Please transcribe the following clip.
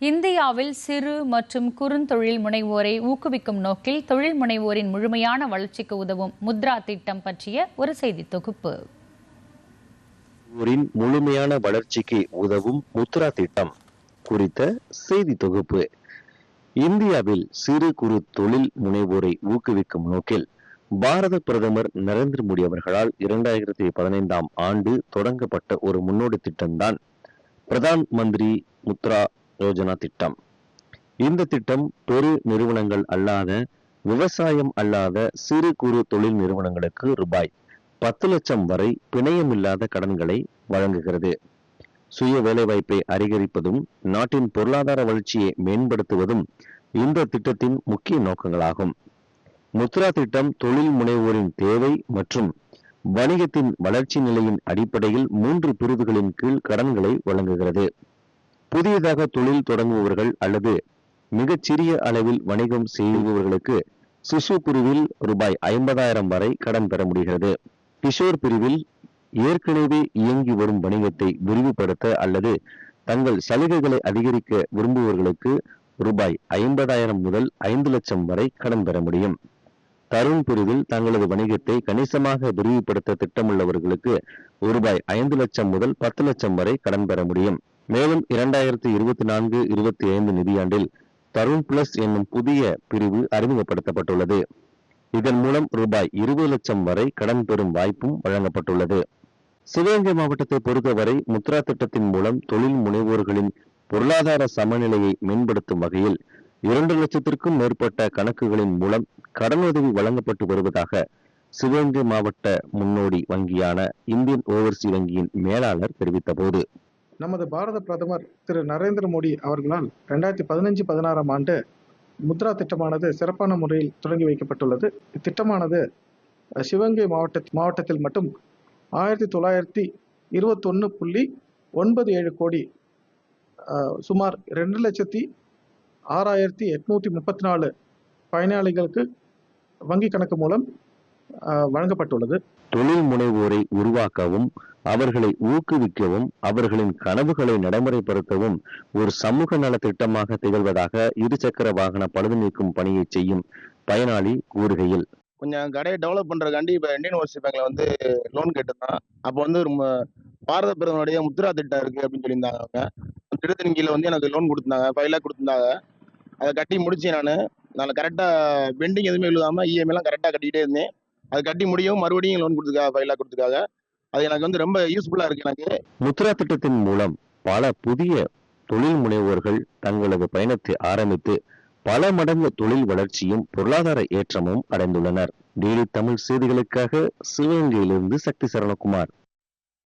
இந்தியாவில் சிறு மற்றும் குறுந்தொழில் முனைவோரை ஊக்குவிக்கும் நோக்கில் தொழில் முனைவோரின் முழுமையான வளர்ச்சிக்கு உதவும் முத்ரா திட்டம் பற்றிய ஒரு செய்தி தொகுப்பு. முழுமையான வளர்ச்சிக்கு உதவும் முத்ரா திட்டம் குறித்த செய்தி தொகுப்பு. இந்தியாவில் சிறு குறு தொழில் முனைவோரை ஊக்குவிக்கும் நோக்கில் பாரத பிரதமர் நரேந்திர மோடி அவர்களால் இரண்டாயிரத்தி பதினைந்தாம் ஆண்டு தொடங்கப்பட்ட ஒரு முன்னோடி திட்டம்தான். பிரதான் மந்திரி முத்ரா யோஜனா திட்டம். இந்த திட்டம் பெரு நிறுவனங்கள் அல்லாத விவசாயம் அல்லாத சிறு குறு தொழில் நிறுவனங்களுக்கு ரூபாய் பத்து லட்சம் வரை பிணையமில்லாத கடன்களை வழங்குகிறது. சுய வேலைவாய்ப்பை அதிகரிப்பதும் நாட்டின் பொருளாதார வளர்ச்சியை மேம்படுத்துவதும் இந்த திட்டத்தின் முக்கிய நோக்கங்களாகும். முத்ரா திட்டம் தொழில் முனைவோரின் தேவை மற்றும் வணிகத்தின் வளர்ச்சி நிலையின் அடிப்படையில் மூன்று பிரிவுகளின் கீழ் கடன்களை வழங்குகிறது. புதியதாக தொழில் தொடங்குபவர்கள் அல்லது மிகச்சிறிய அளவில் வணிகம் செய்பவர்களுக்கு சிசு பிரிவில் ரூபாய் ஐம்பதாயிரம் வரை கடன் பெற முடிகிறது. கிஷோர் பிரிவில் ஏற்கனவே இயங்கி வரும் வணிகத்தை விரிவுபடுத்த அல்லது தங்கள் சலுகைகளை அதிகரிக்க விரும்புபவர்களுக்கு ரூபாய் ஐம்பதாயிரம் முதல் ஐந்து லட்சம் வரை கடன் பெற முடியும். தருண் பிரிவில் தங்களது வணிகத்தை கணிசமாக விரிவுபடுத்த திட்டமுள்ளவர்களுக்கு ரூபாய் ஐந்து லட்சம் முதல் பத்து லட்சம் வரை கடன் பெற முடியும். மேலும் இரண்டாயிரத்தி இருபத்தி நான்கு இருபத்தி ஐந்து நிதியாண்டில் தருண் பிளஸ் என்னும் புதிய பிரிவு அறிமுகப்படுத்தப்பட்டுள்ளது. இதன் மூலம் ரூபாய் இருபது லட்சம் வரை கடன் பெறும் வாய்ப்பும் வழங்கப்பட்டுள்ளது. சிவகங்கை மாவட்டத்தை பொறுத்தவரை முத்ரா திட்டத்தின் மூலம் தொழில் முனைவோர்களின் பொருளாதார சமநிலையை மேம்படுத்தும் வகையில் இரண்டு லட்சத்திற்கும் மேற்பட்ட கணக்குகளின் மூலம் கடனுதவி வழங்கப்பட்டு வருவதாக சிவகங்கை மாவட்ட முன்னோடி வங்கியான இந்தியன் ஓவர்சி வங்கியின் மேலாளர் தெரிவித்த போது நமது பாரத பிரதமர் திரு நரேந்திர மோடி அவர்களால் ரெண்டாயிரத்தி பதினஞ்சு பதினாறாம் ஆண்டு முத்ரா திட்டமானது சிறப்பான முறையில் தொடங்கி வைக்கப்பட்டுள்ளது. இத்திட்டமானது சிவகங்கை மாவட்ட மாவட்டத்தில் மட்டும் ஆயிரத்தி தொள்ளாயிரத்தி இருபத்தொன்று புள்ளி ஒன்பது ஏழு கோடி சுமார் ரெண்டு லட்சத்தி ஆறாயிரத்தி எட்நூற்றி முப்பத்தி நாலு பயனாளிகளுக்கு வங்கி கணக்கு மூலம் வழங்கப்பட்டுள்ளது. தொழில் முனைவோரை உருவாக்கவும் அவர்களை ஊக்குவிக்கவும் அவர்களின் கனவுகளை நடைமுறைப்படுத்தவும் ஒரு சமூக நல திட்டமாக திகழ்வதாக இருசக்கர வாகன பழுது நீக்கும் பணியை செய்யும் பயனாளி கூறுகையில். கொஞ்சம் கடையை டெவலப் பண்றதுக்காண்டி இப்போ இந்தியன் ஓவர்சீஸ் பேங்க்ல வந்து லோன் கேட்டிருந்தான். அப்போ வந்து ரொம்ப பாரத பிரதமருடைய முத்ரா திட்டம் இருக்கு அப்படின்னு சொல்லியிருந்தாங்க அவங்க. திட்டத்தின் கீழே வந்து எனக்கு லோன் கொடுத்துருந்தாங்க ஃபைவ் லேக் கொடுத்துருந்தாங்க. அதை கட்டி முடிச்சேன் நான் நான் கரெக்டாக பெண்டிங் எதுவுமே இல்லாமல் இஎம்ஐலாம் கரெக்டாக கட்டிக்கிட்டே இருந்தேன். அது கட்டி முடியும். மறுபடியும் லோன் கொடுத்துருக்காங்க ஃபைவ் லேக் கொடுத்துருக்காங்க அது எனக்கு வந்து ரொம்ப யூஸ்ஃபுல்லாக இருக்கு எனக்கு. முத்ரா திட்டத்தின் மூலம் பல புதிய தொழில் முனைவோர்கள் தங்களது பயணத்தை ஆரம்பித்து பல மடங்கு தொழில் வளர்ச்சியும் பொருளாதார ஏற்றமும் அடைந்துள்ளனர். டெய்லி தமிழ் செய்திகளுக்காக சிவகங்கையிலிருந்து சக்தி சரணகுமார்